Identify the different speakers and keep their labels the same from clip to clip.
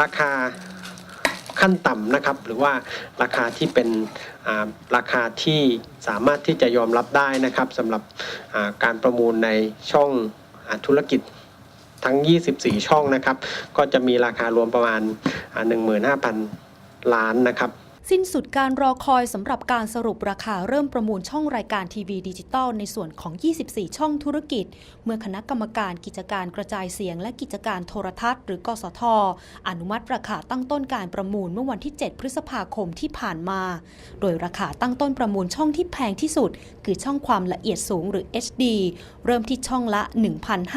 Speaker 1: ราคาขั้นต่ำนะครับ หรือว่าราคาที่เป็นราคาที่สามารถที่จะยอมรับได้นะครับสำหรับการประมูลในช่องอธุรกิจทั้ง 24 ช่องนะครับ ก็จะมีราคารวมประมาณ 15,000 ล้านนะครับ
Speaker 2: สิ้นสุดการรอคอยสำหรับการสรุปราคาเริ่มประมูลช่องรายการทีวีดิจิตอลในส่วนของ 24 ช่องธุรกิจ เมื่อคณะกรรมการกิจการกระจายเสียงและกิจการโทรทัศน์ หรือกสท อนุมัติราคาตั้งต้นการประมูลเมื่อวันที่ 7 พฤษภาคมที่ผ่านมา โดยราคาตั้งต้นประมูลช่องที่แพงที่สุด คือช่องความละเอียดสูงหรือ HD เริ่มที่ช่องละ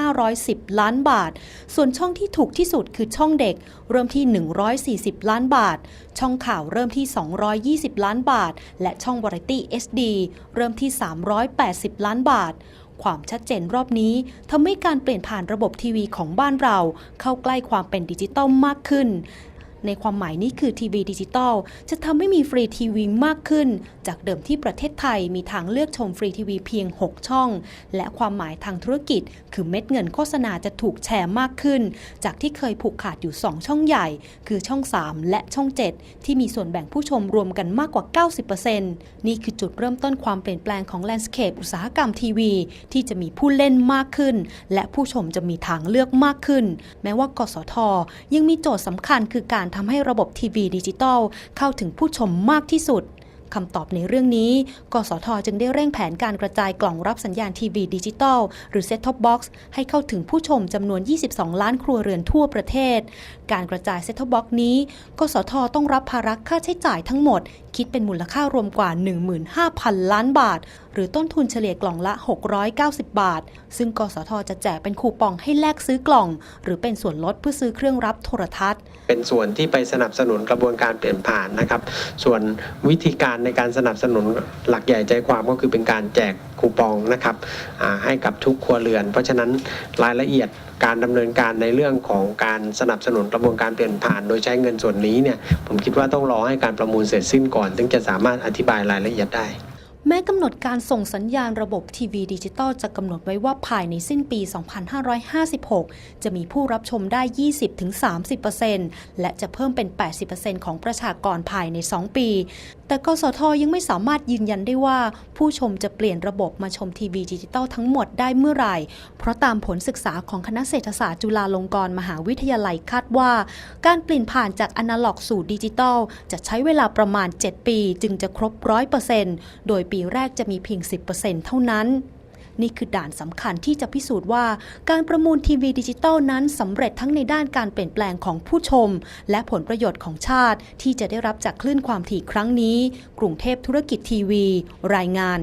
Speaker 2: 1,510 ล้านบาท ส่วนช่องที่ถูกที่สุดคือช่องเด็ก เริ่มที่ 140 ล้านบาท ช่องข่าวเริ่มที่220 ล้านบาท และช่องวาไรตี้ SD เริ่มที่ 380 ล้านบาท ความชัดเจนรอบนี้ทำให้การเปลี่ยนผ่านระบบทีวีของบ้านเรา เข้าใกล้ความเป็นดิจิตอลมากขึ้น ในความหมายนี้คือทีวีดิจิตอลจะทำให้มีฟรีทีวีมากขึ้น จากเดิมที่ประเทศไทยมีทางเลือกชมฟรีทีวีเพียง 6 ช่อง และความหมายทางธุรกิจ คือเม็ดเงินโฆษณาจะถูกแชร์มากขึ้น จากที่เคยผูกขาดอยู่ 2 ช่องใหญ่ คือช่อง 3 และช่อง 7 ที่มีส่วนแบ่งผู้ชมรวมกันมากกว่า 90%นี่คือจุดเริ่มต้นความเปลี่ยนแปลงของแลนด์สเคปอุตสาหกรรมทีวี ที่จะมีผู้เล่นมากขึ้น และผู้ชมจะมีทางเลือกมากขึ้น แม้ว่ากสทยังมีโจทย์สำคัญคือการทำให้ระบบทีวีดิจิตอลเข้าถึงผู้ชมมากที่สุดคำตอบในเรื่องนี้ กสทจึงได้เร่งแผนการกระจายกล่องรับสัญญาณทีวีดิจิตอลหรือ Set Top Box ให้เข้าถึงผู้ชมจำนวน 22 ล้านครัวเรือนทั่วประเทศ การกระจาย Set Top Box นี้ กสทต้องรับภาระค่าใช้จ่ายทั้งหมด คิดเป็นมูลค่ารวมกว่า 15,000 ล้านบาท หรือต้นทุนเฉลี่ยกล่องละ 690 บาท ซึ่งกสทจะแจกเป็นคูปองให้แลกซื้อกล่อง หรือเป็นส่วนลดเพื่อซื้อเครื่องรับโทรทัศน์
Speaker 1: เป็นส่วนที่ไปสนับสนุนกระบวนการเปลี่ยนผ่านนะครับ ส่วนวิธีการในการสนับสนุนหลักใหญ่ใจความก็คือเป็นการแจกคูปองนะครับให้กับทุกครัวเรือน เพราะฉะนั้นรายละเอียดการดำเนินการในเรื่องของการสนับสนุนกระบวนการเปลี่ยนผ่าน โดยใช้เงินส่วนนี้เนี่ยผมคิดว่าต้องรอให้การประมูลเสร็จสิ้นก่อนถึงจะสามารถอธิบายรายละเอียดได้
Speaker 2: แม้กำหนดการส่งสัญญาณระบบทีวีดิจิตอลจะกำหนดไว้ว่าภายในสิ้นปี 2556 จะมีผู้รับชมได้ 20-30%และจะเพิ่มเป็น 80%ของประชากรภายใน 2 ปี แต่กสทยังไม่สามารถยืนยันได้ว่า ผู้ชมจะเปลี่ยนระบบมาชมทีวีดิจิตอลทั้งหมดได้เมื่อไหร่ เพราะตามผลศึกษาของคณะเศรษฐศาสตร์จุฬาลงกรณ์มหาวิทยาลัยคาดว่า การเปลี่ยนผ่านจากอนาล็อกสู่ดิจิตอลจะใช้เวลาประมาณ 7 ปี จึงจะครบ 100%โดยปีแรกจะมีเพียง 10%เท่านั้น นี่คือด่านสำคัญที่จะพิสูจน์ว่า การประมูลทีวีดิจิตอลนั้นสำเร็จทั้งในด้านการเปลี่ยนแปลงของผู้ชม และผลประโยชน์ของชาติที่จะได้รับจากคลื่นความถี่ครั้งนี้ กรุงเทพธุรกิจทีวี รายงาน